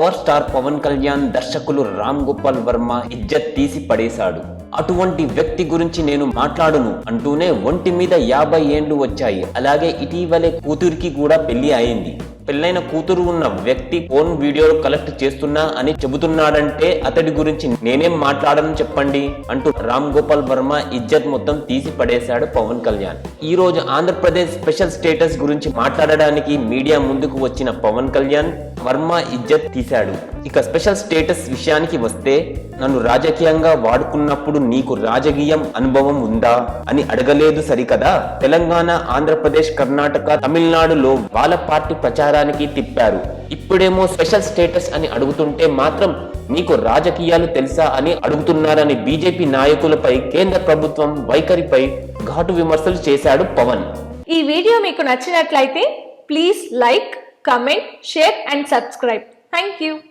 Power star Pawan Kalyan దర్శకులు రామ్ గోపాల్ వర్మ ఇజ్జత్ తీసి పడేశాడు. అటువంటి వ్యక్తి గురించి నేను మాట్లాడును అంటూనే ఒంటి మీద యాభై ఏండ్లు వచ్చాయి. అలాగే ఇటీవలే కూతురికి కూడా పెళ్ళి అయింది. పెళ్ళైన కూతురు ఉన్న వ్యక్తి ఫోన్ వీడియోలు కలెక్ట్ చేస్తున్నా అని చెబుతున్నాడంటే అతడి గురించి నేనేం మాట్లాడను చెప్పండి అంటూ రామ్ గోపాల్ వర్మ ఇజ్జత్ మొత్తం తీసి పడేశాడు పవన్ కళ్యాణ్. ఈ రోజు ఆంధ్రప్రదేశ్ స్పెషల్ స్టేటస్ గురించి మాట్లాడడానికి మీడియా ముందుకు వచ్చిన పవన్ కళ్యాణ్ వర్మ ఇజ్జత్ తీశాడు. ఇక స్పెషల్ స్టేటస్ విషయానికి వస్తే నన్ను రాజకీయంగా వాడుకున్నప్పుడు నీకు రాజకీయం అనుభవం ఉందా అని అడగలేదు సరికదా? తెలంగాణ ఆంధ్రప్రదేశ్ కర్ణాటక తమిళనాడులో వాళ్ళ పార్టీ ప్రచారానికి తిప్పారు. ఇప్పుడేమో స్పెషల్ స్టేటస్ అని అడుగుతుంటే మాత్రం నీకు రాజకీయాలు తెలుసా అని అడుగుతున్నారని బీజేపీ నాయకులపై కేంద్ర ప్రభుత్వం వైఖరిపై ఘాటు విమర్శలు చేశాడు పవన్. ఈ వీడియో మీకు నచ్చినట్లయితే please like comment, share and subscribe. Thank you.